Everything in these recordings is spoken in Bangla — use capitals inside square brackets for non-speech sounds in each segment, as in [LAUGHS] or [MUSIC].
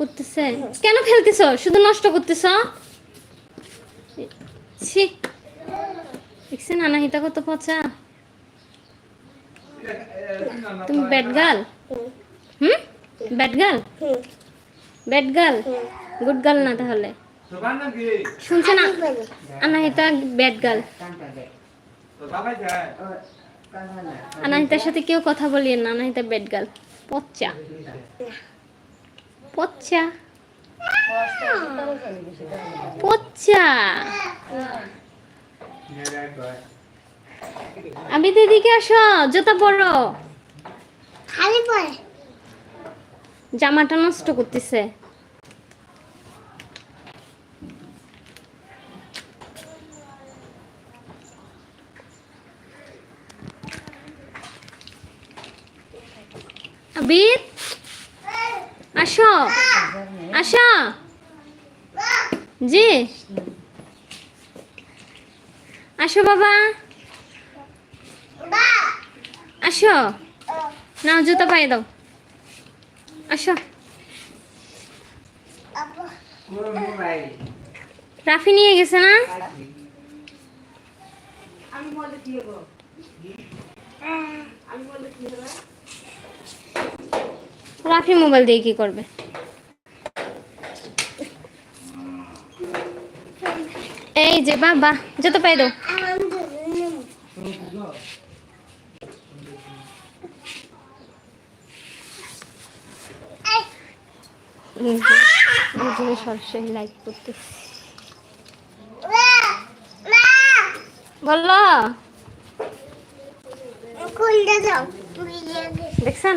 করতেছে? কেন ফেলতেছ শুধু নষ্ট করতেছ? ছি। দেখছেন আনাহিতা কত পচা। তুমি bad girl hmm? Bad girl bad girl good girl না তাহলে। শুনছে না? আনাহিতা ব্যাড গার্ল আনাহিতার সাথে কেউ কথা বলিয়ে না আনাহিতা ব্যাড গার্ল পচ্চা পচ্চা। পচ্চা। আমি দিদিকে আসো জুতা পরো। খালি পরে। জামাটা নষ্ট করতেছে। আবির আসো। আসো। জি। আসো বাবা। আসো। নাও, জুতা পায়ে দাও। আসো। রাফি নিয়ে গেছে না? রাফি মোবাইল দিয়ে কি করবে? এই যে বাবা যত পাই দাও। সরাসরি লাইক বলো তুই দেখছেন?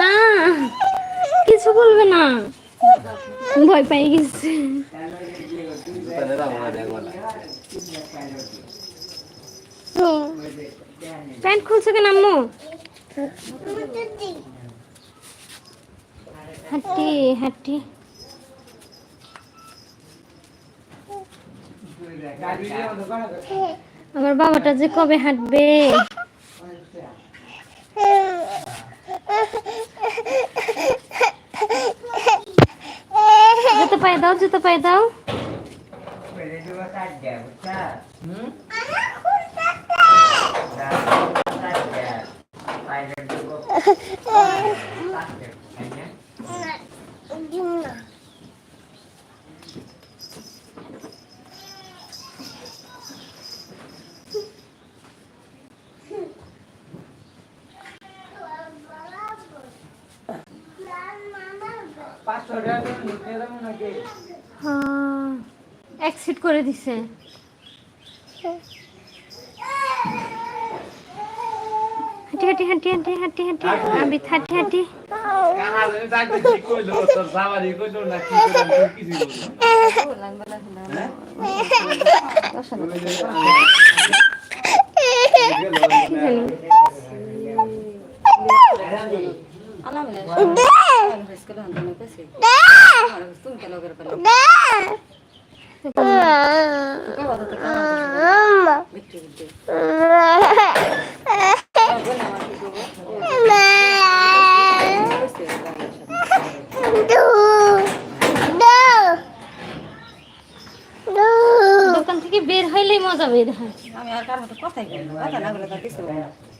না, কিছু বলবে না। ভয় পেয়ে গেছে। প্যান্ট খুলছে কেন আম্মু? হাঁটি হাঁটি আমার বাবাটা যে কবে হাঁটবে? জুতো পায়ে দাও জুতো পায়ে দাও। হ্যাঁ এক্সিট করে দিছে। হাঁটি হাঁটি হাঁটি হাঁটি হাঁটি হাঁটি আবিদ হাঁটি হাঁটি। কাহার কইলো আমি কিছু বললাম দোকান থেকে বের হইলেই মজা বের হয় আমি আর কার মতো কথাই বলি না। কথা না বলে তার কিছু বলি না। কথা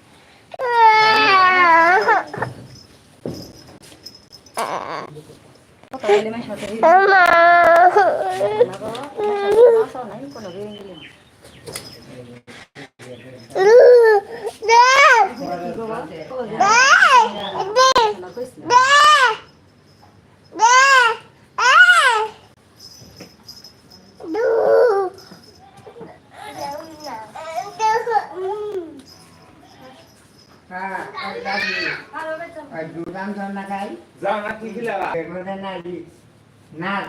বলে মায়ের সাথে রিল না গো, মায়ের সাথে ভাষাও নাই, কোনো [LAUGHS] রিল দিলে না। না কইছি না। দুধ আনছো না খাই যাও না কি খিলাবা এগুলো নাড়ি নাড়